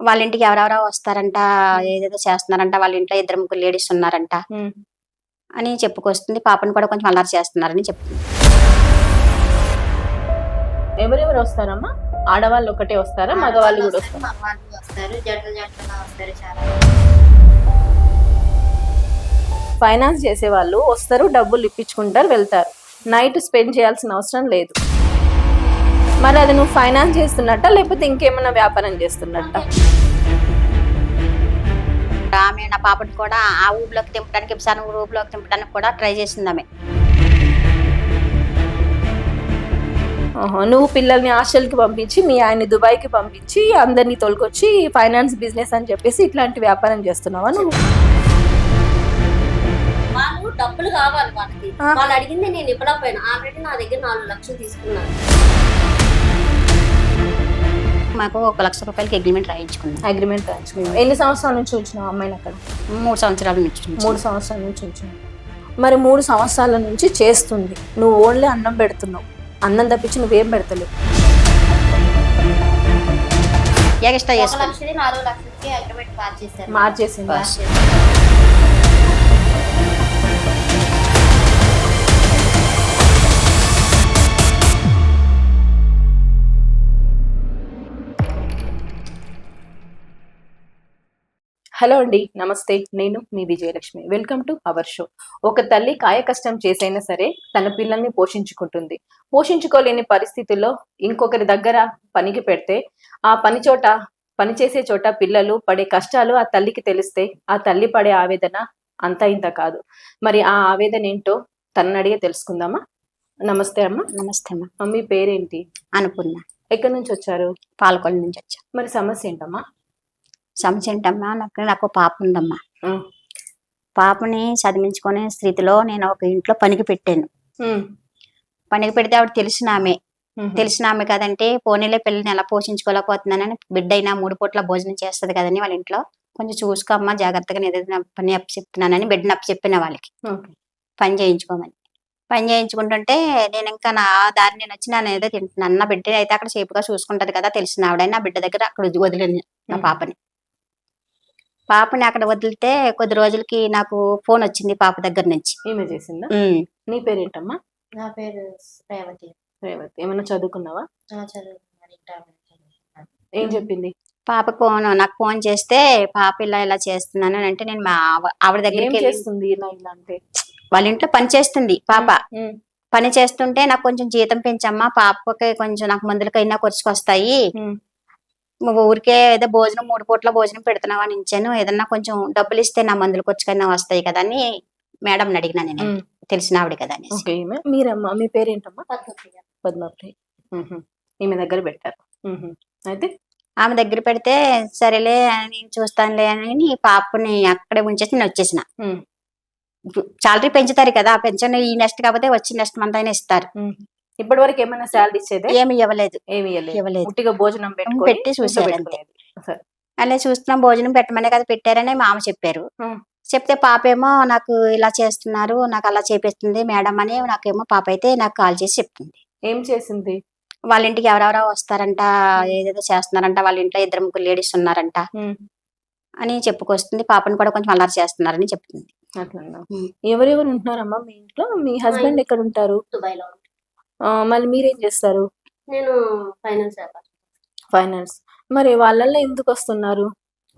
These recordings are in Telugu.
వాళ్ళ ఇంటికి ఎవరెవరో వస్తారంట ఏదేదో చేస్తున్నారంట వాళ్ళ ఇంట్లో ఇద్దరు ముగ్గురు లేడీస్ ఉన్నారంట. అని చెప్పుకొస్తుంది. పాపని కూడా కొంచెం అల్లరి చేస్తున్నారని చెప్తుంది. ఎవరెవరు వస్తారమ్మా? ఆడవాళ్ళు ఒకటే వస్తారా? మగవాళ్ళు కూడా వస్తారా? మగవాళ్ళు వస్తారు జంటలు జంటలుగా వస్తారు చాలా. ఫైనాన్స్ చేసే వాళ్ళు వస్తారు డబ్బులు ఇప్పించుకుంటారు వెళ్తారు. నైట్ స్పెండ్ చేయాల్సిన అవసరం లేదు. మరి అది నువ్వు ఫైనాన్స్ చేస్తున్నట్ట? లేకపోతే ఇంకేమైనా వ్యాపారం చేస్తున్నట్ట? ఆమె నా పాపని కూడా ఆ ఊబిలోకి దింపడానికి ఇప్సాను ఊబిలోకి దింపడానికి కూడా ట్రై చేసింది ఆమె. నువ్వు పిల్లల్ని హాస్టల్కి పంపించి మీ ఆయన్ని దుబాయ్కి పంపించి అందరినీ తోలుకొచ్చి ఫైనాన్స్ బిజినెస్ అని చెప్పేసి ఇట్లాంటి వ్యాపారం చేస్తున్నావా నువ్వు? డబ్బులు కావాలి వాళ్ళకి. వాళ్ళు అడిగింది నేను ఇవ్వలేకపోయాను. ఆల్రెడీ నా దగ్గర నాలుగు లక్షలు తీసుకున్నాను. మాకు ఒక లక్ష రూపాయలకి అగ్రిమెంట్ రాయించుకున్నాం. అగ్రిమెంట్ రాయించుకున్నావు ఎన్ని సంవత్సరాల నుంచి ఉంచినావు అమ్మాయిని అక్కడ? మూడు సంవత్సరాల నుంచి ఉంచాం. మూడు సంవత్సరాల నుంచి ఉంచినావు. మరి మూడు సంవత్సరాల నుంచి చేస్తుంది. నువ్వు ఓన్లీ అన్నం పెడుతున్నావు. అన్నం తప్పించి నువ్వేం పెడతలేవు. ఎక్స్ట్రా ఒక చేసుకున్నాం లక్షది నాలుగు లక్షలకి అగ్రిమెంట్ పాస్ చేశారు. మార్చేసింది? హలో అండి నమస్తే. నేను మీ Vijayalakshmi. Welcome to our show ఒక తల్లి కాయ కష్టం చేసైనా సరే తన పిల్లల్ని పోషించుకుంటుంది. పోషించుకోలేని పరిస్థితుల్లో ఇంకొకరి దగ్గర పనికి పెడితే ఆ పని చోట పని చేసే చోట పిల్లలు పడే కష్టాలు ఆ తల్లికి తెలిస్తే ఆ తల్లి పడే ఆవేదన అంతా ఇంత కాదు. మరి ఆ ఆవేదన ఏంటో తనని అడిగే తెలుసుకుందామా? నమస్తే అమ్మ. నమస్తే అమ్మా. మీ పేరేంటి? అనుకున్న ఎక్కడి నుంచి వచ్చారు? పాలకొల నుంచి వచ్చా. మరి సమస్య ఏంటమ్మా? సమస్య ఏంటమ్మా నాకు నాకు పాప ఉందమ్మా. పాపని చదివించుకునే స్థితిలో నేను ఒక ఇంట్లో పనికి పెట్టాను. పనికి పెడితే ఆవిడ తెలిసిన ఆమె. తెలిసిన ఆమె కదంటే పోనీలే పిల్లని ఎలా పోషించుకోలేకపోతున్నానని బిడ్డ అయినా మూడు పూట్ల భోజనం చేస్తుంది కదని వాళ్ళ ఇంట్లో. కొంచెం చూసుకోమ్మా జాగ్రత్తగా ఏదైనా పని అప్పు చెప్తున్నానని బిడ్డని అప్పు చెప్పిన వాళ్ళకి. పని చేయించుకోమని. పని చేయించుకుంటుంటే నేను ఇంకా నా దారి నేను వచ్చి నేను ఏదో తింటున్నాను నా బిడ్డ అయితే అక్కడ సేపుగా చూసుకుంటది కదా తెలిసిన ఆవిడ నా బిడ్డ దగ్గర అక్కడ వదిలేను నా. పాపని. పాపని అక్కడ వదిలితే కొద్ది రోజులకి నాకు ఫోన్ వచ్చింది పాప దగ్గర నుంచి. ఈమె చేసిందా? ఉమ్. నీ పేరేంటమ్మా? నా పేరు రేవతి. రేవతి. ఏమైనా చదువుకున్నావా? నా చదువుకున్నాను ఇంటర్ చదువుకున్నాను. ఏం చెప్పింది? పాప ఫోన్ నాకు ఫోన్ చేస్తే పాప ఇలా ఇలా చేస్తున్నాను అని అంటే నేను మా ఆవ- ఆవిడ ఏం దగ్గరికి వెళ్ళి- చేస్తుంది ఇలా ఇలా అంటే? వాళ్ళ ఇంట్లో పని చేస్తుంది పాప. ఉమ్, పని చేస్తుంటే నాకు కొంచెం జీతం పెంచమ్మా పాపకి కొంచెం నాకు మందులకైనా ఖర్చుకొస్తాయి ఉమ్, ఊరికే ఏదో భోజనం మూడు పూట్ల భోజనం పెడుతున్నావా అని ఇచ్చాను ఏదన్నా కొంచెం డబ్బులు ఇస్తే నా మందులు ఖర్చుకైనా వస్తాయి కదా అని మేడం అడిగినా నేను. తెలిసిన ఆవిడ కదా అనేసి. మీరమ్మా మీ పేరేంటమ్మా? పద్మప్రియ. పద్మప్రియ. ఉహు. ఈమె దగ్గర పెట్టారు. అయితే? ఆమె దగ్గర పెడితే సరేలే నేను చూస్తానులే అని పాపని అక్కడే ఉంచేసి నేను వచ్చేసిన. శాలరీ పెంచుతారు కదా ఆ పెన్షన్ ఈ నెక్స్ట్ కాకపోతే వచ్చి నెక్స్ట్ మంత్ అయినా ఇస్తారు. ఇప్పటి వరకు ఏమైనా శాలరీ ఇచ్చేదే? ఏమి ఇవ్వలేదు. ఏమి ఇవ్వలేదు. ఉట్టిగా భోజనం పెట్టి చూశారు ఇంట్లో అంతే. పెట్టుకునేది. సరే. అలా చూస్తున్నాం భోజనం పెట్టమనే కదా పెట్టారని మామ చెప్పారు. చెప్తే పాపేమో నాకు ఇలా చేస్తున్నారు నాకు అలా చేపిస్తుంది మేడం అని నాకేమో పాప అయితే నాకు కాల్ చేసి చెప్తుంది. ఏం చేసింది? వాళ్ళ ఇంటికి ఎవరెవరో వస్తారంట ఏదేదో చేస్తున్నారంట వాళ్ళ ఇంట్లో ఇద్దరు ముగ్గురు లేడీస్ ఉన్నారంట అని చెప్పుకొస్తుంది. పాపని కూడా కొంచెం అల్లరి చేస్తున్నారని చెప్తుంది. ఎవరెవరు ఉంటున్నారమ్మా మీ ఇంట్లో? మీ హస్బెండ్ ఎక్కడ ఉంటారు దుబాయ్లో మళ్ళీ మీరేం చేస్తారు? నేను ఫైనాన్స్ వ్యాపారం ఫైనాన్స్ మరి వాళ్ళల్లో ఎందుకు వస్తున్నారు?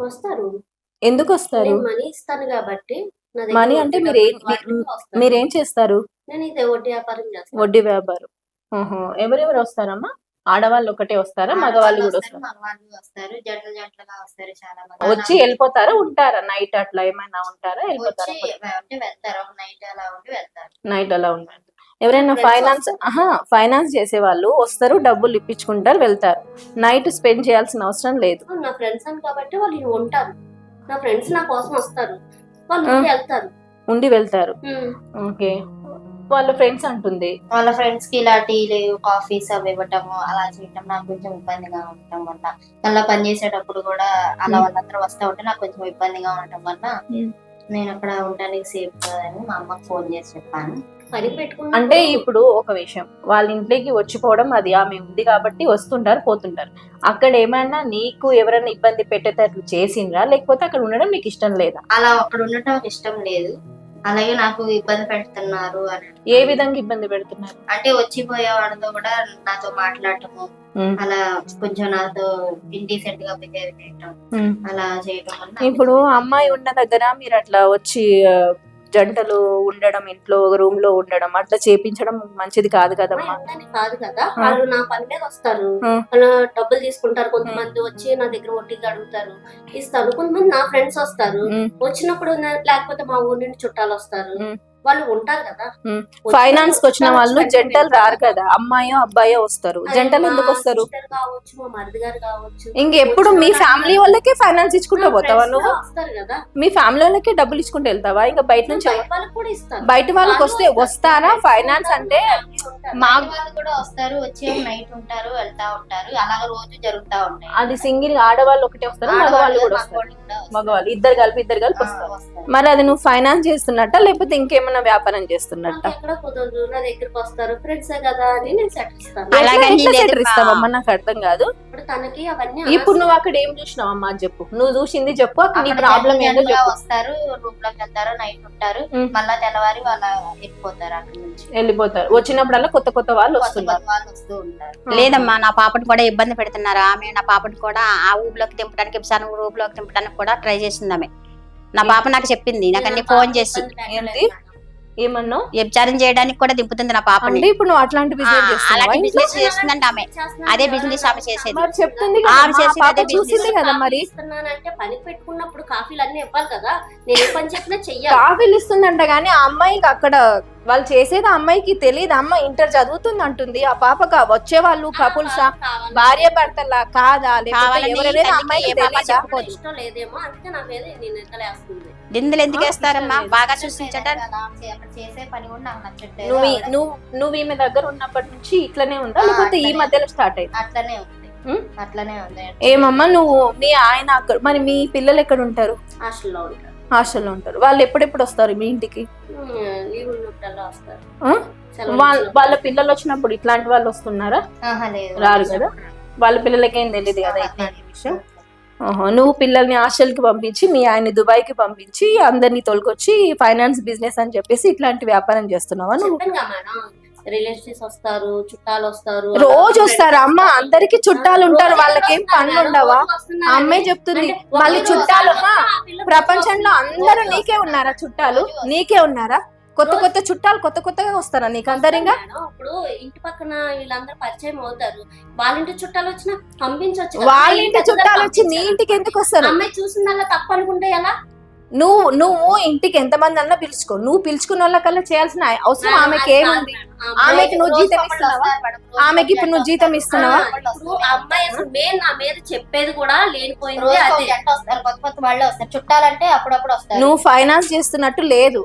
వస్తారు. ఎందుకు వస్తారు? నేను మనీ ఇస్తాను కాబట్టి నా దగ్గర మనీ అంటే వడ్డీ మీరు ఏం- డబ్బులు. మీరేం చేస్తారు? నేను ఇదే వడ్డీ వ్యాపారం చేస్తాను. వడ్డీ వ్యాపారం. ఆహా. ఎవరెవరు వస్తారమ్మా? ఆడవాళ్ళు ఒకటే వస్తారా? మగవాళ్ళు కూడా వస్తారు, వస్తారా? మగవాళ్ళు వస్తారు. జంటలు జంటలుగా వస్తారు చాలా మంది. వచ్చి వెళ్ళిపోతారా? ఉంటారా? నైట్ అట్లా ఏమైనా ఉంటారా? వచ్చి వెళ్ళిపోతారా అంటే వెళ్తారు. నైట్ అలా ఉండి వెళ్తారు. నైట్ అలా ఉంటారు ఎవరైనా ఫైనాన్స్ ఫైనాన్స్ చేసే వాళ్ళు వస్తారు డబ్బులు ఇప్పించుకుంటారు వెళ్తారు. నైట్ స్పెండ్ చేయాల్సిన అవసరం లేదు. నా ఫ్రెండ్స్ అని కాబట్టి వాళ్ళు ఉంటారు నా ఫ్రెండ్స్ నా కోసం వస్తారు. వాళ్ళు వెళ్తారు. ఉండి వెళ్తారు. ఓకే. వాళ్ళ ఫ్రెండ్స్ అంటుంది. వాళ్ళ ఫ్రెండ్స్కి ఇలా టీలు కాఫీస్ అవి ఇవ్వటము అలా చేయటం నాకు కొంచెం ఇబ్బందిగా ఉండటం వల్ల. మళ్ళీ పని చేసేటప్పుడు కూడా అలా. వాళ్ళందరూ వస్తా ఉంటే నాకు కొంచెం ఇబ్బందిగా ఉండటం వల్ల. నేను అక్కడ ఉండడానికి సేఫ్ కాదని మా అమ్మకి ఫోన్ చేసి చెప్పాను. అంటే ఇప్పుడు ఒక విషయం. వాళ్ళ ఇంట్లోకి వచ్చిపోవడం అది ఆమె ఉంది కాబట్టి వస్తుంటారు పోతుంటారు. అక్కడ ఏమైనా నీకు ఎవరైనా ఇబ్బంది పెట్టేటట్లు చేసిండ్రా? లేకపోతే అక్కడ ఉండడం నీకు ఇష్టం లేదా? అలా అక్కడ ఉండటం ఇష్టం లేదు. అలాగే నాకు ఇబ్బంది పెడుతున్నారు అని. ఏ విధంగా ఇబ్బంది పెడుతున్నారు? అంటే వచ్చిపోయే వాళ్ళతో కూడా నాతో మాట్లాడటము. అలా కొంచెం నాతో ఇండీసెంట్గా బిహేవ్ చేయటం. అలా చేయటం ఇప్పుడు అమ్మాయి ఉన్న దగ్గర మీరు అట్లా వచ్చి జంటలు ఉండడం ఇంట్లో రూమ్లో ఉండడం అట్లా చేపించడం మంచిది కాదు కదమ్మా. కాదు కదా. వాళ్ళు నా పని మీద వస్తారు. డబ్బులు తీసుకుంటారు కొంతమంది వచ్చి నా దగ్గర వడ్డీకి అడుగుతారు. ఇస్తాను కొంతమంది నా ఫ్రెండ్స్ వస్తారు. వచ్చినప్పుడు లేకపోతే మా ఊరి నుండి చుట్టాలు వస్తారు. వాళ్ళు ఉంటారు కదా. ఫైనాన్స్కి వచ్చిన వాళ్ళు జంటలు రారు కదా. అమ్మాయో అబ్బాయో వస్తారు. జంటలు ఎందుకు వస్తారు? కావచ్చు మా మరిది గారు కావచ్చు ఇంకెప్పుడు మీ ఫ్యామిలీ వాళ్ళు- వాళ్ళకే ఫైనాన్స్ ఇచ్చుకుంటూ పోతావా నువ్వు? కూడా వస్తారు కదా. మీ ఫ్యామిలీ వాళ్ళకే డబ్బులు ఇచ్చుకుంటూ వెళ్తావా? ఇంకా బయట నుంచి బయట వాళ్ళకి కూడా ఇస్తారు. బయట వాళ్ళకి వాళ్ళు వస్తే వస్తారు. ఫైనాన్స్ అంటే. మా వాళ్ళు కూడా వస్తారు వచ్చి నైట్ ఉంటారు వెళ్తా ఉంటారు. అలాగ రోజు జరుగుతా ఉంటాయి. అది సింగిల్ ఆడవాళ్ళు ఒకటే వస్తారు మగవాళ్ళు కూడా వస్తారు. మగవాళ్ళు ఇద్దరు కలిపి ఇద్దరు కలిపి వస్తారు. మరి అది నువ్వు ఫైనాన్స్ చేస్తున్నట్ట? లేకపోతే ఇంకేమైనా వ్యాపారం చేస్తున్నట్ట? నాకు ఎక్కడ కుదరదు నా దగ్గరికి వస్తారు. ఫ్రెండ్స్ కదా అని నేను సెట్ ఇస్తాను. అలా- అలాగని ఎట్లా లేదు సెటర్ మా- ఇస్తావమ్మా? నాకు అర్థం కాదు. ఇప్పుడు తనకి అవన్నీ ఇప్పుడు నువ్వు అక్కడ ఏం చూసినావు అమ్మా చెప్పు. నువ్వు చూసింది చెప్పు అక్కడ నీ ప్రాబ్లం ఏంటో చెప్పు. వస్తారు రూమ్లోకి వెళ్తారు నైట్ ఉంటారు. మళ్ళా తెల్లవారి వాళ్ళ వెళ్ళిపోతారు అక్కడ నుంచి. వెళ్ళిపోతారు. వచ్చినప్పుడల్లా కొత్త కొత్త వాళ్ళు వస్తున్నారు. వాళ్ళు వస్తూ ఉంటారు. లేదమ్మా నా పాపను కూడా ఇబ్బంది పెడుతున్నారు? ఆమె నా పాపను కూడా ఆ ఊబిలోకి దింపడానికి ఇప్సాను ఊబిలోకి దింపడానికి కూడా ట్రై చేసింది ఆమె. నా పాప నాకు చెప్పింది నాకు అన్ని ఫోన్ చేసి. వ్యభిచారం చేయడానికి కూడా దింపుతుంది నా అంటే ఇప్పుడు నువ్వు అట్లాంటి బిజినెస్ చేస్తున్నావా? అలాంటి? బిజినెస్ చేస్తుందంట ఆమె. అదే business ఆమె చేసేది. చెప్తుంది ఆమె చేసేది పాప అదే. కదా మరి. ఇస్తున్నానంటే పని పెట్టుకున్నప్పుడు కాఫీలు అన్ని ఇవ్వాలి కదా. నేను ఏ పని చెప్పినా చెయ్యాలి. కాఫీలు ఇస్తుందంట గానీ ఆ అమ్మాయికి అక్కడ వాళ్ళు చేసేది ఆ అమ్మాయికి తెలియదు అమ్మ ఇంటర్ చదువుతుంది అంటుంది. ఆ పాప వచ్చే వాళ్ళు కపుల్సా. భార్య భర్తలా కాదా? ఎందుకు వేస్తారమ్మా. బాగా సృష్టించడానికి నువ్వు నువ్వు నువ్వు ఈమె దగ్గర ఉన్నప్పటి నుంచి ఇట్లనే ఉందా? లేకపోతే ఈ. మధ్యలో స్టార్ట్ అయింది? అట్లనే? అట్లనే ఉంది. ఏమమ్మా నువ్వు మీ ఆయన అక్కడ మరి మీ పిల్లలు ఎక్కడ ఉంటారు? హాస్టల్లో ఉంటారు. హాస్టల్లో ఉంటారు. వాళ్ళు ఎప్పుడెప్పుడు వస్తారు మీ ఇంటికి? వాళ్ళ పిల్లలు వచ్చినప్పుడు ఇట్లాంటి వాళ్ళు వస్తున్నారా? రారు కదా? వాళ్ళ పిల్లలకేం తెలియదు కదా ఇట్లాంటి విషయం? నువ్వు పిల్లల్ని హాస్టల్కి పంపించి మీ ఆయన దుబాయ్కి పంపించి అందరినీ తోలుకొచ్చి ఫైనాన్స్ బిజినెస్ అని చెప్పేసి ఇట్లాంటి వ్యాపారం చేస్తున్నావా నువ్వు? రిలేటివ్స్ వస్తారు చుట్టాలు వస్తారు రోజు వస్తారా. అమ్మ అందరికి చుట్టాలు ఉంటారు వాళ్ళకేం పనులు ఉండవా? ఆ అమ్మాయి చెప్తుంది మళ్ళీ చుట్టాలు అమ్మా, ప్రపంచంలో అందరూ నీకే ఉన్నారా చుట్టాలు? నీకే ఉన్నారా? కొత్త కొత్త చుట్టాలు కొత్త కొత్తగా వస్తారా నీకు అందరింగా ఇప్పుడు ఇంటి పక్కన వీళ్ళందరూ పరిచయం అవుతారు. వాళ్ళ ఇంటి చుట్టాలు వచ్చినా పంపించవచ్చు. వాళ్ళ ఇంటి చుట్టాలు వచ్చి నీ. ఇంటికి ఎందుకు వస్తారు? అమ్మాయి చూసిందల్లా తప్పు అనుకుంటే ఎలా? నువ్వు నువ్వు ఇంటికి ఎంతమంది అన్నా పిలుచుకో. నువ్వు పిలుచుకున్న వాళ్ళకల్లా చేయాల్సిన అవసరం ఆమెకి ఏముంది? ఆమెకి నువ్వు జీతం ఇస్తున్నావా? ఆమెకి ఇప్పుడు నువ్వు జీతం ఇస్తున్నావా? అమ్మాయి అసలు మెయిన్ నా మీద చెప్పేది కూడా లేనిపోయింది కొత్త కొత్త వాళ్ళే వస్తారు. చుట్టాలంటే అప్పుడప్పుడు వస్తారు. నువ్వు ఫైనాన్స్ చేస్తున్నట్టు లేదు.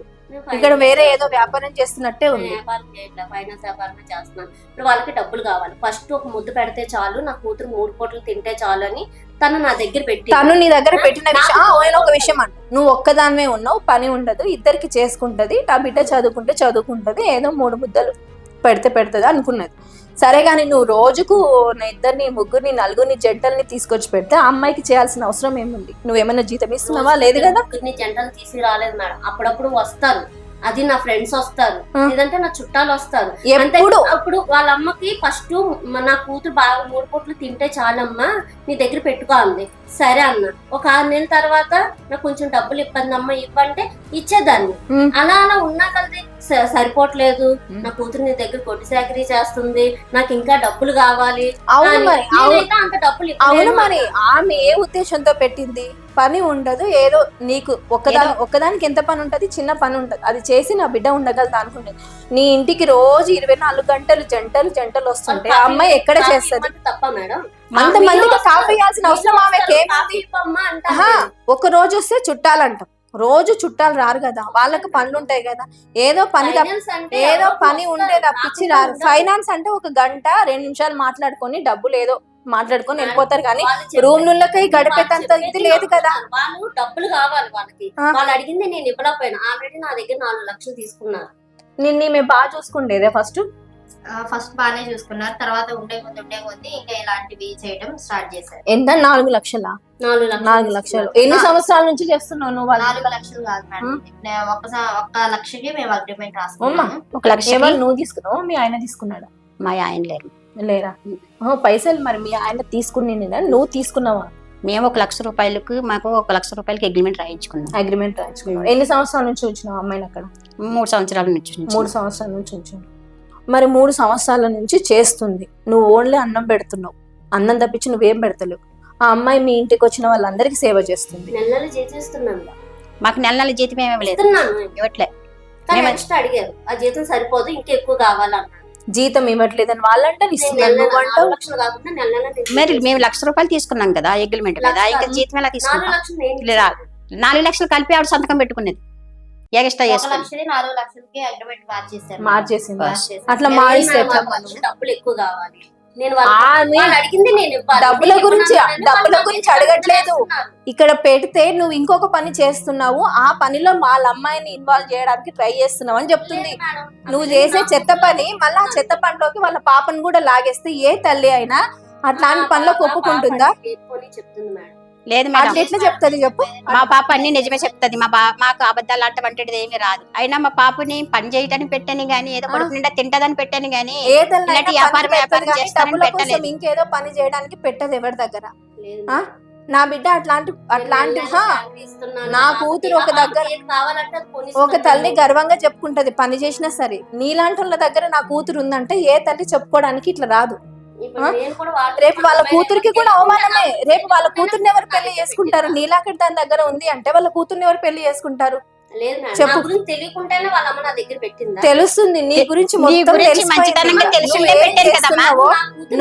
ఇక్కడ వేరే ఏదో. వ్యాపారం చేస్తున్నట్టే నేను ఉంది. వ్యాపారం చేయట్లా ఫైనాన్స్ వ్యాపారమే చేస్తున్నాను ఇప్పుడు వాళ్ళకి డబ్బులు కావాలి. ఫస్ట్ ఒక ముద్దు పెడితే చాలు నా కూతురు మూడు పూటలు తింటే చాలు అని తను నా దగ్గర పెట్టి తను నీ దగ్గర పెట్టిన విషయం ఒక విషయం అంట. నువ్వు ఒక్కదానివే ఉన్నావు పని ఉండదు ఇద్దరికి చేసుకుంటది ఆ బిడ్డ చదువుకుంటే చదువుకుంటది ఏదో మూడు ముద్దలు పెడితే పెడుతుంది అనుకున్నది. సరే కానీ నువ్వు రోజుకు నా ఇద్దరిని ముగ్గురిని నలుగురిని జంటల్ని తీసుకొచ్చి పెడితే ఆ అమ్మాయికి చేయాల్సిన అవసరం ఏముంది? నువ్వేమైనా జీతం ఇస్తున్నావా? లేదు కదా? జంటలు తీసి రాలేదు మేడం. అప్పుడప్పుడు వస్తారు అది నా ఫ్రెండ్స్ వస్తారు. లేదంటే నా చుట్టాలు వస్తారు. ఎప్పుడు? అప్పుడు వాళ్ళ అమ్మకి ఫస్ట్ నా కూతురు బాగా మూడు పూట్లు తింటే చాలమ్మా నీ దగ్గర పెట్టుకోవాలి. సరే అన్న. ఒక ఆరు నెలల తర్వాత నాకు కొంచెం డబ్బులు ఇబ్బంది అమ్మా ఇవ్వంటే ఇచ్చేదాన్ని. అలా అలా ఉన్నా కలిసి సరిపోవట్లేదు. నా కూతురు నీ దగ్గర కొట్టి సేకరీ చేస్తుంది. నాకు ఇంకా డబ్బులు కావాలి. అవును. మరి అంత డబ్బులు అవును మరి ఆమె ఏ ఉద్దేశంతో పెట్టింది? పని ఉండదు ఏదో నీకు ఒక్కదాని ఒక్కదానికి ఎంత పని ఉంటది? చిన్న పని ఉంటది. అది చేసి నా బిడ్డ ఉండగలదు అనుకుంటుంది నీ ఇంటికి రోజు ఇరవై నాలుగు గంటలు జంటలు జంటలు వస్తుంటే ఆ అమ్మాయి ఎక్కడ చేస్తది? తప్ప మేడం. అంతమందికి మీరు కాఫీ ఇవ్వాల్సిన అవసరం ఆమెకి ఒక రోజు వస్తే చుట్టాలంటాం. రోజు చుట్టాలు రారు కదా వాళ్ళకి పనులు ఉంటాయి కదా ఏదో పని ఏదో పని ఉంటే తప్పించి రారు. ఫైనాన్స్ అంటే ఒక గంట రెండు నిమిషాలు మాట్లాడుకొని డబ్బులు ఏదో మాట్లాడుకొని వెళ్ళిపోతారు కానీ చెప్పారు. రూమ్లకి గడిపేటంత ఇది లేదు కదా. వాళ్ళు డబ్బులు కావాలి వాళ్ళకి. వాళ్ళు అడిగింది నేను ఇవ్వలేకపోయినా ఆల్రెడీ నా దగ్గర నాలుగు లక్షలు తీసుకున్నారు నిన్ను మేము బాగా చూసుకుండేదే ఫస్ట్ ఫస్ట్ బాగానే చూసుకున్నారు. తర్వాత ఉండే కొద్ది ఉండే కొద్ది ఇంకా ఇలాంటివి చేయడం స్టార్ట్ చేశారు. ఎంత? నాలుగు లక్షలా? నాలుగు లక్షలు నాలుగు లక్షలు. ఎన్ని సంవత్సరాల నుంచి చేస్తున్నావు నువ్వు నాలుగు లక్షలు కాదు మేడం. స- ఒక్క లక్షకి మేము అగ్రిమెంట్ అమ్మా. రాసుకున్నాము ఒక లక్ష నువ్వు తీసుకున్నావు? మీ ఆయన తీసుకున్నాడా? మా ఆయన లేరు. లేరా? పైసలు మరి మీ ఆయన తీసుకుని నువ్వు తీసుకున్నావా? మేము ఒక లక్ష రూపాయలకు మాకు ఒక లక్ష రూపాయలకి అగ్రిమెంట్ రాయించుకున్నాం. అగ్రిమెంట్ రాయించుకున్నావు. ఎన్ని సంవత్సరాల నుంచి ఉంచినావు అమ్మాయిని అక్కడ? మూడు సంవత్సరాల నుంచి. మూడు సంవత్సరాల నుంచి ఉంచాను మరి మూడు సంవత్సరాల నుంచి చేస్తుంది. నువ్వు ఓన్లీ అన్నం పెడుతున్నావు. అన్నం తప్పించి నువ్వేం పెడతలేవు. ఆ అమ్మాయి మీ ఇంటికి వచ్చిన వాళ్ళందరికీ సేవ చేస్తుంది. నెల నెల చేసేస్తున్నాను మాకు నెల నెల జీతం ఏమీ లేదు. ఇస్తున్నాను. ఇవ్వట్లే. కానీ మేము- ఎక్స్ట్రా అడిగారు. ఆ జీతం సరిపోదు ఇంకా ఎక్కువ కావాలన్నారు. జీతం ఇవ్వట్లేదని వాళ్ళంటే నేను ఇస్తున్నాను నెల నెల నువ్వు నాలుగు అంటావు లక్షలు కాకుండా నెల నెల తీసుకుంటాను. మరి మేము లక్ష రూపాయలు తీసుకున్నాం కదా అగ్రిమెంట్ మీద లక్ష- ఇంకా జీతం ఎలా నాలుగు తీసుకుంటాం? లక్షలు నేను. నాలుగు లక్షలు కలిపి ఆవిడ సంతకం పెట్టుకునేది ఎగస్ట్రా నాలుగు లక్షలకి అగ్రిమెంట్ మార్చేసింది మార్చేశారు. అట్లా మారిస్తే? డబ్బులు ఎక్కువ కావాలి నేను అడిగింది నేను. డబ్బుల గురించి- డబ్బుల గురించి అడగట్లేదు. ఇక్కడ పెడితే నువ్వు ఇంకొక పని చేస్తున్నావు ఆ పనిలో వాళ్ళ అమ్మాయిని ఇన్వాల్వ్ చేయడానికి ట్రై చేస్తున్నావు అని చెప్తుంది. నువ్వు చేసే చెత్త పని మళ్ళీ ఆ చెత్త పనిలోకి వాళ్ళ పాపను కూడా లాగేస్తే ఏ తల్లి అయినా అట్లాంటి పనిలోకి పాప ఒప్పుకుంటుందా చెప్తుంది మేడం లేదు మేడం ఎట్లా చెప్తుంది చెప్పు మా పాప అన్ని నిజమే చెప్తుంది మా బా మాకు అబద్ధాలు ఆడటం ఏమీ రాదు అయినా మా పాపని పని చేయటానికి పెట్టాను గానీ ఏదో కొడుకు నిండా తింటదని పెట్టాను గానీ ఏ తల్లి అయినా ఇలాంటి వ్యాపారం వ్యాపారం చేస్తానని పెట్టలేదు. ఇంకేదో పని చేయడానికి పెట్టదు ఎవరి దగ్గర లేదు ఆ? మేడం. నా బిడ్డ అట్లాంటి అట్లాంటి. నా కూతురు ఒక దగ్గర- ఒక. తల్లి గర్వంగా చెప్పుకుంటది పని చేసినా సరే నీలాంటి వాళ్ళ దగ్గర నా కూతురు ఉందంటే ఏ తల్లి చెప్పుకోవడానికి ఇట్లా రాదు రేపు వాళ్ళ కూతురికి కూడా అవమానమే. రేపు వాళ్ళ కూతుర్ని ఎవరు పెళ్ళి చేసుకుంటారు. నీలాకటి దాని దగ్గర ఉంది అంటే వాళ్ళ కూతుర్ని ఎవరు పెళ్ళి చేసుకుంటారు. చెప్పు. నా గురించి తెలియకుండానే వాళ్ళ అమ్మ నా దగ్గర పెట్టిందా? తెలుస్తుంది. నీ గురించి మొత్తం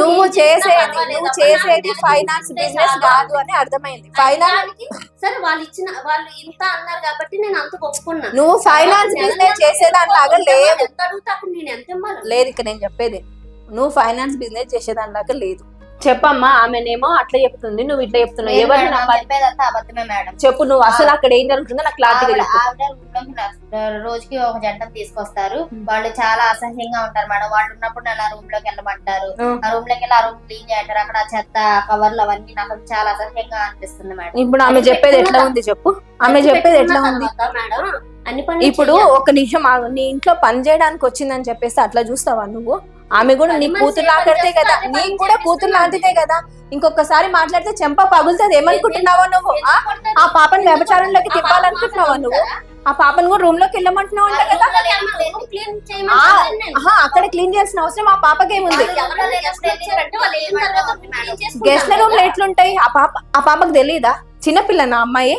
నువ్వు చేసేది. నువ్వు చేసేది ఫైనాన్స్ బిజినెస్. కాదు అని అర్థమైంది. ఫైనాన్స్ సరే వాళ్ళు ఇచ్చిన వాళ్ళు ఇంత అన్నారు కాబట్టి నేను అంత ఒప్పుకున్నా. నువ్వు ఫైనాన్స్ బిజినెస్ చేసేదానిలాగా ఒప్పుకుంటే లేదు లేదు ఇక నేను చెప్పేది నువ్వు ఫైనాన్స్ బిజినెస్ చేసేదానిలాగా లేదు. చెప్పమ్మా ఆమెనేమో అట్లా చెప్తుంది నువ్వు ఇట్లా చెప్తున్నావు. నమ్మాలి చెప్పేదంతా అబద్ధమే మేడం. చెప్పు నువ్వు అసలు అక్కడ ఏం జరుగుతుందో నాకు క్లారిటీగా ఆవిడ చెప్పు. ఆవిడ రూమ్లోకి నా- రోజుకి ఒక జంటను తీసుకొస్తారు. వాళ్ళు చాలా అసహ్యంగా ఉంటారు మేడం. వాళ్ళు ఉన్నప్పుడు నన్ను ఆ రూమ్లోకి వెళ్ళమంటారు. ఉం. ఆ రూమ్లోకి వెళ్ళి ఆ రూమ్ క్లీన్ చేయంటారు. అక్కడ ఆ చెత్త కవర్లు అవన్నీ నాకు చాలా అసహ్యంగా అనిపిస్తుంది మేడం. ఇప్పుడు ఆమె చెప్పేది ఎట్లా ఉంది చెప్పు? ఆమె చెప్పేది ఎట్లా ఉంది? తర్వాత మేడం అన్ని పనులు ఇప్పుడు. ఒక నిమిషం ఆగు. నీ ఇంట్లో పని చేయడానికి వచ్చిందని చెప్పేసి అట్లా చూస్తావా నువ్వు? ఆమె కూడా నీ కూతురు లాంటిదే కదా చేస్తే అదే నీ పని కూడా కూతురు. లాంటిదే కదా. ఇంకొకసారి మాట్లాడితే చెంప పగులుతుంది. ఏమనుకుంటున్నావా నువ్వు? ఆ? పాపని వ్యభిచారంలోకి తిప్పాలనుకుంటున్నావా పాప నువ్వు? ఆ పాపని కూడా రూమ్లోకి వెళ్ళమంటున్నావు అంట కదా. అక్కడ క్లీన్ చేయాల్సిన అవసరం ఆ పాపకేముంది? వాళ్ళు ఎవరైనా గెస్ట్లు రూమ్లో ఎట్లుంటాయి ఆ పాప ఆ పాపకు తెలియదా చిన్నపిల్ల నా అమ్మాయి?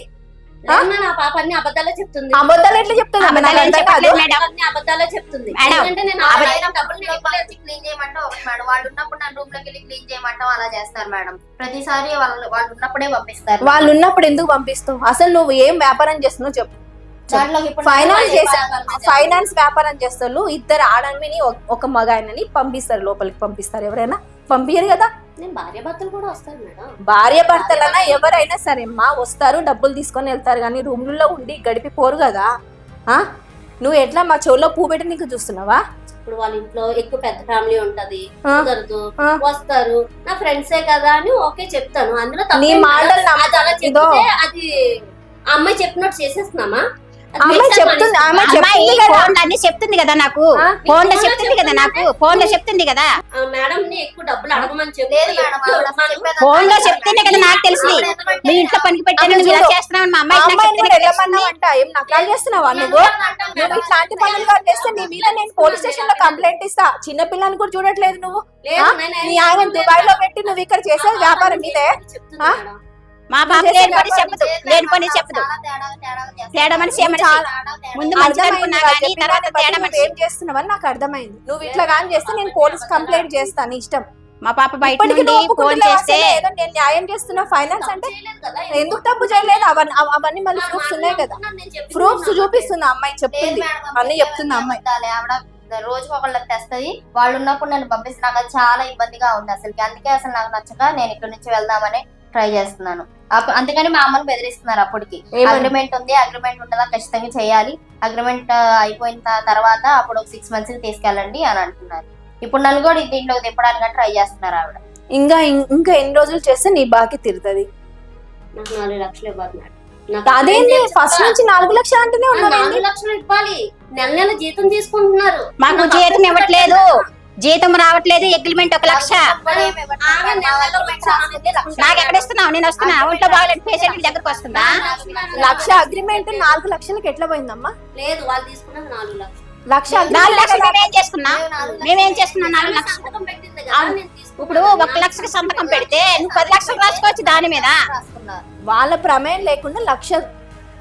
నా పాప అన్ని అబద్ధాలే చెప్తుంది. అబద్ధాలు ఎట్లా చెప్తుంది? నాకు అబద్ధాలు కాదు. అన్ని చెప్తుంది. మేడం, ఎందుకంటే నేను ఆ అబద్ధ- ఆయన డబ్బులు నేను ఇవ్వలేదు. క్లీన్ చేయమంటే ఒకటి మేడం వాళ్ళు ఉన్నప్పుడు నన్ను రూమ్లోకి వెళ్ళి క్లీన్ చేయమంటాం అలా చేస్తారు మేడం. ప్రతిసారి వాళ్ళు వాళ్ళు ఉన్నప్పుడే పంపిస్తారు. వాళ్ళు ఉన్నప్పుడు ఎందుకు పంపిస్తావు? అసలు నువ్వు ఏం వ్యాపారం చేస్తున్నావు చెప్పు. దాంట్లో ఇప్పుడు ఫైనాన్స్ నేను చేసే వ్యాపారం ఫైనాన్స్ వ్యాపారం చేస్తారు. ఇద్దరు ఆడమిని ఒక- ఒక మగాయనని పంపిస్తారు లోపలికి పంపిస్తారు ఎవరైనా. పంపించరు కదా. నేను భార్య భర్తలు కూడా వస్తాను మేడం భార్య భర్తలైనా ఎవరైనా సరే అమ్మా వస్తారు డబ్బులు తీసుకొని వెళ్తారు కానీ రూమ్లలో ఉండి గడిపి పోరు కదా ఆ నువ్వు ఎట్లా మా చెవులో పూ పెట్టి నీకు చూస్తున్నావా ఇప్పుడు వాళ్ళ ఇంట్లో ఎక్కువ పెద్ద ఫ్యామిలీ ఉంటది ఆ. కుదరదు ఆ. వస్తారు నా ఫ్రెండ్సే కదా అని ఓకే చెప్తాను అందులో నీ తప్పేం లేదు. మాటలు నమ్మ- అది అలా ఇదో. చెప్తే అది ఆ అమ్మాయి చెప్పినట్టు చేసేస్తున్నామా చెప్తుంది అమ్మాయి చెప్తుంది కదా. అన్ని చెప్తుంది కదా నాకు? ఫోన్లో చెప్తుంది కదా నాకు. ఫోన్లో చెప్తుంది కదా. ఆ మేడం ఎక్కువ డబ్బులు అడగమని చెప్పి లేదు మేడం ఆవిడ అసలు చెప్పేదంతా ఫోన్లో చెప్తేనే కదా నాకు తెలిసింది. మీ ఇంట్లో పనికి పెట్టాను ఇలా. చేస్తున్నావు మా అమ్మాయి అమ్మాయిని ఏం నకలు చేస్తున్నావా నువ్వు? నువ్వు ఇట్లాంటి పనులు చేస్తే నీ మీద నేను పోలీస్ స్టేషన్లో కంప్లైంట్ ఇస్తా. చిన్న పిల్లని కూడా చూడట్లేదు నువ్వు? లేదు, ఆ? నేను నీ ఆయన చెప్పలేదు దుబాయ్లో. పెట్టి నువ్వు ఇక్కడ చేసేది వ్యాపారం ఇదే చెప్తుంది? మేడం. మా చేసే లేని పని చెప్పదు లేని పని. చెప్పదు. తేడా మనిషి. ముందు తర్వాత తేడా మనిషి. ఏం చేస్తున్నావని నాకు అర్థమైంది. నువ్వు ఇట్లా కానీ చేస్తే నేను పోలీస్ కంప్లైంట్ చేస్తాను ఇష్టం. మా పాప బయట నుండి ఫోన్ చేస్తే నేను న్యాయం చేస్తున్నా ఫైనాన్స్ అంటే ఎందుకు తప్పు చేయలేదు? అవన్నీ అవ- అవన్నీ మళ్ళీ ప్రూఫ్స్ ఉన్నాయి కదా. ప్రూఫ్స్. చూపిస్తుంది అమ్మాయి చెప్తుంది. అన్నీ చెప్తుంది అమ్మాయి. రోజుకి ఒకళ్ళకి తెస్తది. వాళ్ళు ఉన్నప్పుడు నన్ను పంపిస్తే నాకు చాలా ఇబ్బందిగా ఉంది అసలు అందుకే అసలు నాకు నచ్చక నేను ఇక్కడ నుంచి వెళ్దామని ట్రై చేస్తున్నాను. అందుకని మా అమ్మని బెదిరిస్తున్నారు అప్పటికి? అగ్రిమెంట్ ఉంది అగ్రిమెంట్ ఉంటుందా ఖచ్చితంగా చేయాలి. అగ్రిమెంట్ అయిపోయిన తర్వాత అప్పుడు ఒక సిక్స్ మంత్స్కి తీసుకెళ్ళండి అని అంటున్నారు. ఇప్పుడు నన్ను కూడా దీంట్లో తిప్పడానికి ట్రై చేస్తున్నారు ఆవిడ. ఇంకా ఇంకా ఎన్ని రోజులు చేస్తే నీ బాకీ తిరుతుంది? నాకు నాలుగు లక్షలు అదేంటి ఫస్ట్. నుంచి నాలుగు లక్షలు అంటేనే ఆ, ఉన్నావు నాలుగు లక్షలు ఇవ్వాలి. నెల నెల జీతం తీసుకుంటున్నారు. మాకు నాకు జీతం ఇవ్వట్లేదు. జీతం రావట్లేదు అగ్రిమెంట్ ఒక లక్ష. నాకు ఎక్కడ ఇస్తున్నావు నేను వస్తున్నా. ఒంట్లో బాగాలేదు పేషెంట్ దగ్గరకు వస్తుందా? లక్ష అగ్రిమెంట్ నాలుగు లక్షలకి ఎట్లా పోయిందమ్మా? లేదు వాళ్ళు తీసుకున్నది నాలుగు లక్షలు. లక్ష నాలుగు లక్షలు మేమేం చేసుకున్నాం? మేము నాలుగు మేమేం చేసుకున్నాం? నాలుగు లక్షలు. ఇప్పుడు ఒక లక్షకి సంతకం పెడితే నువ్వు పది లక్షలు రాసుకోవచ్చు దాని మీద. వాళ్ళ ప్రమేయం లేకుండా లక్ష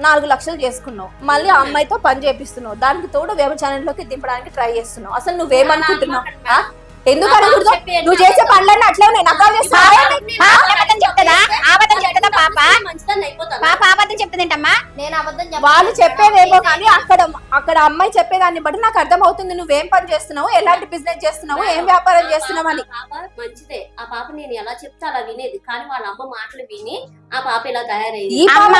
నాలుగు లక్షలు చేసుకున్నావు. మళ్ళీ ఆ అమ్మాయితో పని చేపిస్తున్నావు. దానికి తోడు వ్యభిచారంలోకి దింపడానికి ట్రై చేస్తున్నావు. అసలు నువ్వేమనుకుంటున్నావు? ఎందుకు అనకూడదు నువ్వు చేసే పనులన్నీ అట్లే ఉన్నాయి. అబద్ధం చెప్తుందా అబద్ధం చెప్తుందా పాప? పాప అబద్ధం చెప్తుందేంటమ్మా నేను అబద్ధం. వాళ్ళు చెప్పేదేమో కానీ అక్కడ అక్కడ అమ్మాయి చెప్పేదాన్ని బట్టి నాకు అర్థం అవుతుంది నువ్వేం పని చేస్తున్నావు? ఎలాంటి బిజినెస్ చేస్తున్నావు? ఏం వ్యాపారం చేస్తున్నావు అని. పాప మంచిదే. ఆ పాప నేను ఎలా చెప్తే అలా వినేది. కానీ వాళ్ళ అమ్మ మాటలు విని ఆ పాప ఇలా తయారైంది. ఈ పాప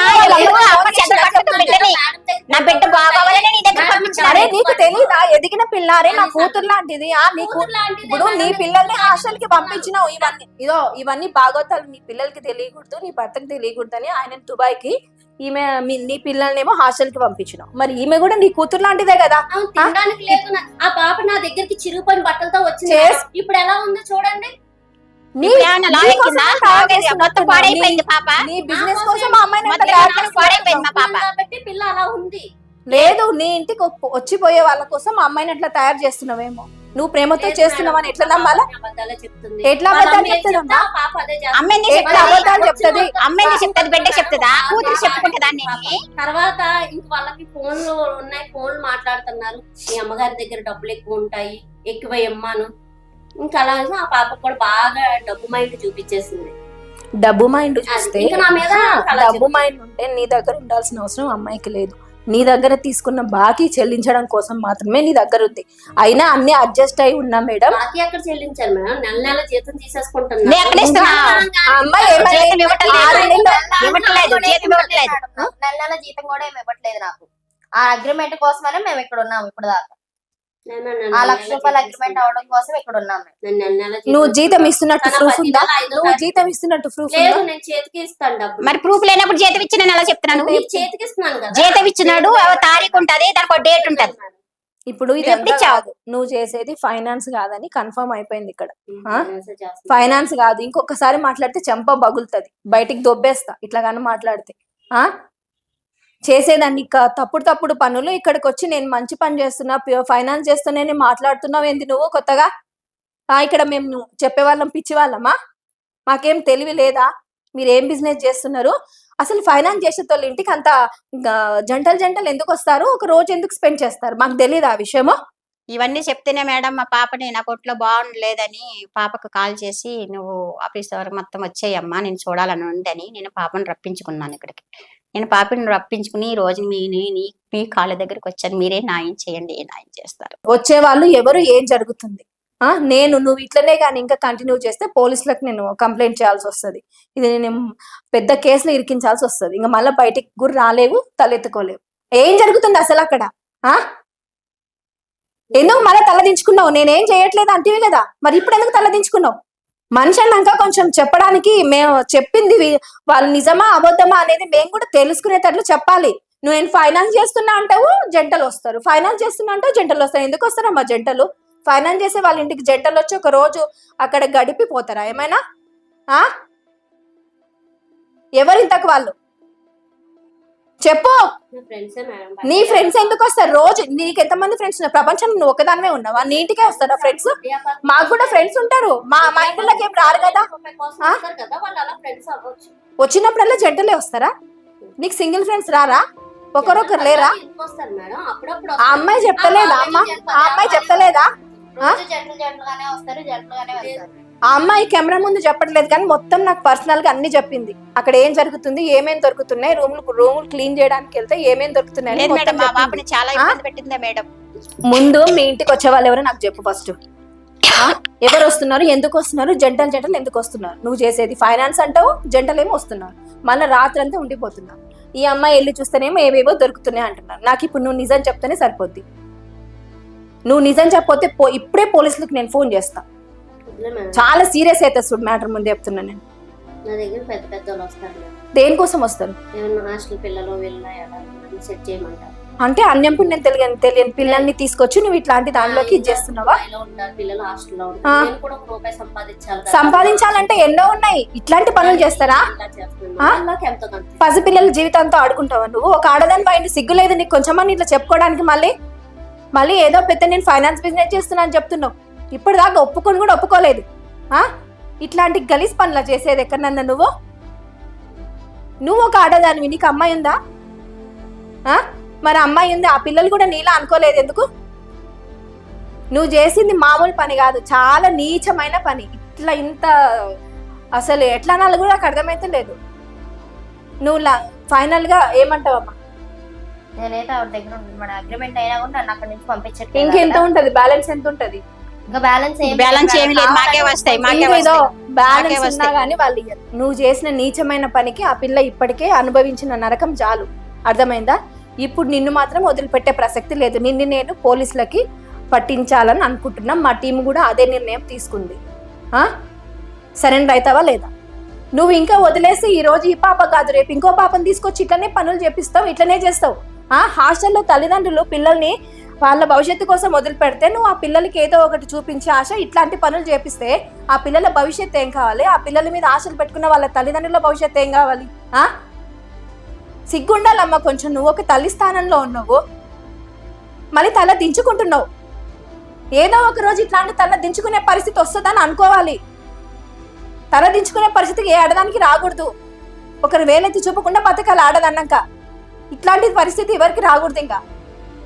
నా బిడ్డ బాగోవాలని నీ దగ్గర అరే పంపించారే. నీకు తెలీదా? ఎదిగిన పిల్ల అరే నా కూతురు లాంటిది. ఆ నీకు ఇప్పుడు నీ పిల్లల్ని హాస్టల్కి పంపించినావు. ఇవన్నీ ఇదో ఇవన్నీ బాగోతాలు నీ పిల్లలకి తెలియకూడదు నీ భర్తకి తెలియకూడదు అని ఆయన దుబాయ్కి ఈమె మీ- నీ పిల్లల్నేమో హాస్టల్కి పంపించినావు మరి ఈమె కూడా నీ కూతురు లాంటిదే కదా? తినడానికి లేదు ఆ పాప నా దగ్గరికి చిరుగుపని బట్టలతో వచ్చింది. ఇప్పుడు ఎలా ఉందో చూడండి. నీ బిజినెస్ కోసం మా అమ్మాయిని లేదు నీ ఇంటికి వచ్చిపోయే వాళ్ళ కోసం మా అమ్మాయిని అట్లా తయారు చేస్తున్నావేమో. నువ్వు ప్రేమతో చేస్తున్నావని ఎట్లా నమ్మాలా? ఎట్లా అబద్ధాలు చెప్తుందమ్మా? అమ్మాయిని ఎట్లా చెప్తుంది అబద్ధాలు చెప్తుంది? అమ్మాయిని చెప్తుంది బిడ్డకి చెప్తుందా? కూతురు చెప్పుకుంటుందా తర్వాత ఇంక వాళ్ళకి ఫోన్లు ఉన్నాయి ఫోన్లు మాట్లాడుతున్నారు. మీ అమ్మగారి దగ్గర డబ్బులు ఎక్కువ ఉంటాయి ఎక్కువ ఇమ్మాను ఇంకా అలా ఆ పాప కూడా బాగా డబ్బు మైండ్ చూపించేసింది. డబ్బు మైండ్ చూస్తే డబ్బు. మైండ్ ఉంటే నీ దగ్గర ఉండాల్సిన అవసరం అమ్మాయికి లేదు. నీ దగ్గర తీసుకున్న బాకీ చెల్లించడం కోసం మాత్రమే నీ దగ్గర ఉంది. అయినా అన్ని అడ్జస్ట్ అయి ఉన్నా మేడం. బాకీ ఎక్కడ చెల్లించారు మేడం? నెల నెల జీతం నేను తీసేసుకుంటున్నా అమ్మాయి. నెల నెల జీతం కూడా ఏమి ఇవ్వట్లేదు నాకు. ఆ అగ్రిమెంట్ కోసమనే మేము ఇక్కడ ఉన్నాం ఇప్పుడు దాకా ఆ లక్ష రూపాయల అగ్రిమెంట్ అవడం కోసం ఇక్కడ ఉన్నాం మేము. నేను నెల నెల జీతం నువ్వు జీతం ఇస్తున్నట్టు తన ప్రూఫ్ ఉందా? నువ్వు జీతం ఇస్తున్నట్టు ప్రూఫ్ లేదు నేను చేతికి ఇస్తాను డబ్బులు. మరి ప్రూఫ్ లేనప్పుడు జీతం ఇచ్చిన ఎలా చెప్తున్నాను చేతికి ఇస్తున్నాను కదా. జీతం ఇచ్చినాడు తారీఖు ఉంటది దానికి ఒక డేట్ ఉంటది. ఇప్పుడు ఇది? కాదు నువ్వు చేసేది ఫైనాన్స్ కాదని కన్ఫర్మ్ అయిపోయింది ఇక్కడ? ఫైనాన్స్ కాదు. ఇంకొకసారి మాట్లాడితే చెంప బగులుతుంది. బయటికి దొబ్బేస్తా. ఇట్లా కానీ మాట్లాడితే. ఆ? చేసేదాన్ని. తప్పుడు తప్పుడు పనులు ఇక్కడికి వచ్చి నేను మంచి పని చేస్తున్నా ప్యూర్ ఫైనాన్స్ చేస్తూనే మాట్లాడుతున్నావు ఏంది నువ్వు కొత్తగా? ఆ ఇక్కడ మేము చెప్పేవాళ్ళం పిచ్చి వాళ్ళమా మాకేం తెలివి లేదా? మీరు ఏం బిజినెస్ చేస్తున్నారు? అసలు ఫైనాన్స్ చేసేటోళ్ళ ఇంటికి అంత జంటలు జంటలు ఎందుకు వస్తారు ఒక రోజు ఎందుకు స్పెండ్ చేస్తారు? మాకు తెలియదు ఆ విషయము? ఇవన్నీ చెప్తేనే మేడం మా పాపని నా కొట్లో బాగుండలేదని పాపకు కాల్ చేసి నువ్వు ఆఫీస్ వరకు మొత్తం వచ్చేయమ్మా నేను చూడాలని ఉందని నేను పాపను రప్పించుకున్నాను ఇక్కడికి. నేను పాపని రప్పించుకుని ఈ రోజు మీ నీ మీ కాళ్ళ దగ్గరికి వచ్చాను. మీరే న్యాయం చేయండి ఏ న్యాయం చేస్తారు? వచ్చే వాళ్ళు ఎవరు ఏం జరుగుతుంది? ఆ నేను నువ్వు ఇట్లనే కానీ ఇంకా కంటిన్యూ చేస్తే పోలీసులకు నేను కంప్లైంట్ చేయాల్సి వస్తుంది. ఇది నేను పెద్ద కేసులు ఇరికించాల్సి వస్తుంది. ఇంకా మళ్ళీ బయటికి గురి రాలేవు తలెత్తుకోలేవు. ఏం జరుగుతుంది అసలు అక్కడ? ఆ? ఎందుకు మళ్ళీ తలదించుకున్నావు? నేనేం చేయట్లేదు అంటివి కదా. మరి ఇప్పుడు ఎందుకు తలదించుకున్నావు? మనిషి అన్నాక కొంచెం చెప్పడానికి మేము చెప్పింది వాళ్ళు నిజమా అబద్ధమా అనేది మేము కూడా తెలుసుకునేటట్లు చెప్పాలి. నువ్వు ఫైనాన్స్ చేస్తున్నా అంటావు జంటలు వస్తారు. ఫైనాన్స్ చేస్తున్నా అంటావు జంటలు వస్తారు. ఎందుకు వస్తారమ్మా జంటలు? ఫైనాన్స్ చేసే వాళ్ళ ఇంటికి జంటలు వచ్చి ఒక రోజు అక్కడ గడిపిపోతారా? ఏమైనా? ఆ? ఎవరింతకు వాళ్ళు? చెప్పు. నా ఫ్రెండ్సే ఎందుకు వస్తారు? రోజు నీకు ఎంతమంది ఫ్రెండ్స్ ఉన్నారు? ప్రపంచంలో నువ్వు ఒకదానివే ఉన్నావా? నీ ఇంటికే వస్తారా ఫ్రెండ్స్? మాకు కూడా ఫ్రెండ్స్ ఉంటారు. మా మా ఇంటిలోకి ఏం రారు కదా? వచ్చినప్పుడల్లా జంటలే వస్తారా? నీకు సింగిల్ ఫ్రెండ్స్ రారా? ఒకరొకరు లేరా? ఆ అమ్మాయి చెప్తలేదా అమ్మ ఆ అమ్మాయి చెప్తలేదా ఆ అమ్మాయి కెమెరా ముందు చెప్పట్లేదు కానీ మొత్తం నాకు పర్సనల్గా అన్ని చెప్పింది. అక్కడ ఏం జరుగుతుంది ఏమేం దొరుకుతున్నాయి రూములు రూములు క్లీన్ చేయడానికి వెళ్తే ఏమేం దొరుకుతున్నాయి మొత్తం చెప్పింది. చాలా ఇబ్బంది పెట్టిందా మేడం? ముందు మీ ఇంటికి వచ్చే వాళ్ళు ఎవరో నాకు చెప్పు ఫస్ట్ ఎవరు వస్తున్నారు ఎందుకు వస్తున్నారు జంటలు జంటలు ఎందుకు వస్తున్నారు? నువ్వు చేసేది ఫైనాన్స్ అంటావు జంటలు ఏమో వస్తున్నారు. మళ్ళీ రాత్రి అంతా ఉండిపోతున్నారు. ఈ అమ్మాయి వెళ్ళి చూస్తేనేమో ఏవేవో దొరుకుతున్నాయి అంటున్నారు. నాకు ఇప్పుడు నువ్వు నిజం చెప్తేనే సరిపోద్ది. నువ్వు నిజం చెప్పకపోతే పో ఇప్పుడే పోలీసులకు నేను ఫోన్ చేస్తా. వదిలే మేడం చాలా సీరియస్ అవుతుంది చూడు మ్యాటర్ ముందు చెప్తున్నా నేను. నా దగ్గర పెద్ద పెద్ద వాళ్ళు వస్తారు దేనికోసం వస్తారు? ఏమన్నా హాస్టల్ పిల్లలు వెళ్ళాయి అలా సెట్ చేయమంటారు? అంటే అన్యం పుణ్యం తెలియని తెలియని పిల్లల్ని తీసుకొచ్చి నువ్వు ఇట్లాంటి దాంట్లోకి ఇది చేస్తున్నావా? పిల్లలు హాస్టల్లో ఆ. ఉంటారు నేను కూడా ఒక రూపాయి సంపాదించాలి కదా. సంపాదించాలంటే ఎన్నో ఉన్నాయి. ఇట్లాంటి పనులు చేస్తారా? ఇలా చేస్తున్నాను. ఆ? వాళ్ళకి ఎంతో కొంత పసిపిల్లల జీవితంతో ఆడుకుంటావా నువ్వు? ఒక ఆడదాని పైన సిగ్గు లేదు నీకు కొంచెమని ఇట్లా చెప్పుకోవడానికి మళ్ళీ? మళ్ళీ ఏదో పెద్ద నేను ఫైనాన్స్ బిజినెస్ చేస్తున్నా అని చెప్తున్నావు. ఇప్పటిదాకా ఒప్పుకొని కూడా ఒప్పుకోలేదు. ఇట్లాంటి గలీజ్ పనులు చేసేది ఎక్కడన్నా నువ్వు? నువ్వు ఒక ఆడదానివి నీకు అమ్మాయి ఉందా? ఆ? మరి అమ్మాయి ఉంది? ఆ పిల్లలు కూడా నీలా అనుకోలేదు ఎందుకు? నువ్వు చేసింది మామూలు పని కాదు చాలా నీచమైన పని. ఇట్లా ఇంత అసలు ఎట్లా అనాలి కూడా నాకు అర్థమైతే లేదు నువ్వు లా ఫైనల్గా ఏమంటావమ్మా? నేనైతే ఆవిడ దగ్గర అగ్రిమెంట్ అయినా కూడా నన్ను అక్కడ నుంచి పంపించట్లేదు ఇంకెంత. ఉంటది? బ్యాలెన్స్ ఎంత ఉంటది? బ్యాలెన్స్ ఏమి లేదు. మాకే వస్తాయి మాకే బ్యాలెన్స్ ఉన్నా. గానీ వాళ్ళు నువ్వు చేసిన నీచమైన పనికి ఆ పిల్ల ఇప్పటికే అనుభవించిన నరకం చాలు. అర్థమైందా? ఇప్పుడు నిన్ను మాత్రం వదిలిపెట్టే ప్రసక్తి లేదు. నిన్ను నేను పోలీసులకి పట్టించాలని అనుకుంటున్నా. మా టీం కూడా అదే నిర్ణయం తీసుకుంది. ఆ? సరెండర్ అవుతావా లేదా? నువ్వు ఇంకా వదిలేసి ఈ రోజు ఈ పాప కాదు రేపు ఇంకో పాపని తీసుకొచ్చి ఇట్లనే పనులు చేపిస్తావు ఇట్లనే చేస్తావు. ఆ? హాస్టల్లో తల్లిదండ్రులు పిల్లల్ని వాళ్ళ భవిష్యత్తు కోసం వదిలిపెడితే నువ్వు ఆ పిల్లలకి ఏదో ఒకటి చూపించే ఆశ ఇట్లాంటి పనులు చేపిస్తే ఆ పిల్లల భవిష్యత్తు ఏం కావాలి? ఆ పిల్లల మీద ఆశలు పెట్టుకున్న వాళ్ళ తల్లిదండ్రుల భవిష్యత్తు ఏం కావాలి? ఆ? సిగ్గుండాలమ్మ కొంచెం. నువ్వు ఒక తల్లి స్థానంలో ఉన్నావు. మళ్ళీ తల దించుకుంటున్నావు. ఏదో ఒక రోజు ఇట్లాంటి తల దించుకునే పరిస్థితి వస్తుందని అనుకోవాలి. తల దించుకునే పరిస్థితికి ఏ ఆడదానికి రాకూడదు. ఒకరు వేలెత్తి చూపకుండా బతకాలి ఆడదన్నాక. ఇట్లాంటి పరిస్థితి ఎవరికి రాకూడదు ఇంకా.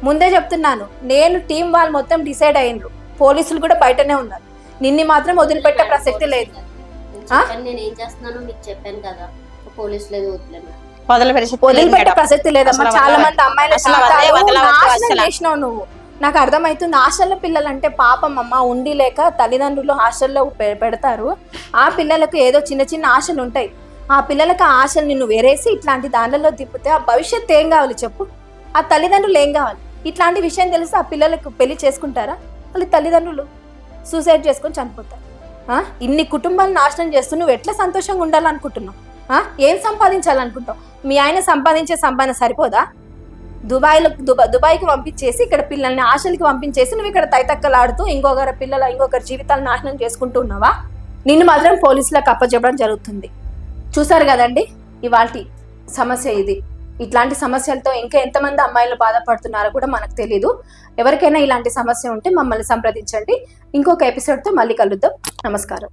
ముందే చెప్తున్నాను నేను టీం వాళ్ళు మొత్తం డిసైడ్ అయ్యిండ్రు పోలీసులు కూడా బయటనే ఉన్నారు. నిన్ని మాత్రం వదిలిపెట్టే ప్రసక్తి లేదు. నేను ఏం చేస్తున్నానో మీకు చెప్పాను కదా. పోలీసులు వదిలిపెట్టే. ప్రసక్తి లేదమ్మా చాలా మంది అమ్మాయిల. చేసినావు నువ్వు. నాకు అర్థమవుతుంది హాస్టల్లో పిల్లలంటే పాపం అమ్మ. ఉండి లేక తల్లిదండ్రులు హాస్టల్లో పెడతారు. ఆ పిల్లలకు ఏదో చిన్న చిన్న ఆశలు ఉంటాయి. ఆ పిల్లలకు ఆ ఆశలు నిన్ను వేరేసి ఇట్లాంటి దానిలో తిప్పితే ఆ భవిష్యత్తు ఏం కావాలి చెప్పు? ఆ తల్లిదండ్రులు ఏం కావాలి? ఇట్లాంటి విషయం తెలిసి? ఆ పిల్లలకు పెళ్ళి చేసుకుంటారా? వాళ్ళ తల్లిదండ్రులు సూసైడ్ చేసుకొని చనిపోతారు. ఇన్ని కుటుంబాలు నాశనం చేస్తూ నువ్వు ఎట్లా సంతోషంగా ఉండాలనుకుంటున్నావు? ఏం సంపాదించాలనుకుంటావు? మీ ఆయన సంపాదించే సంపాదన సరిపోదా? దుబాయ్లో దుబా దుబాయ్కి పంపించేసి ఇక్కడ పిల్లల్ని ఆశలకి పంపించేసి నువ్వు ఇక్కడ తైతక్కలాడుతూ ఇంకొకరి పిల్లల ఇంకొకరి జీవితాలు నాశనం చేసుకుంటూ ఉన్నావా? నిన్ను మాత్రం పోలీసులకు అప్పచెప్పడం జరుగుతుంది. చూసారు కదండి? ఇవాల్టి సమస్య ఇది. ఇట్లాంటి సమస్యలతో ఇంకా ఎంతమంది అమ్మాయిలు బాధపడుతున్నారో కూడా మనకు తెలియదు ఎవరికైనా ఇలాంటి సమస్య ఉంటే మమ్మల్ని సంప్రదించండి. ఇంకొక ఎపిసోడ్తో మళ్ళీ కలుద్దాం. నమస్కారం.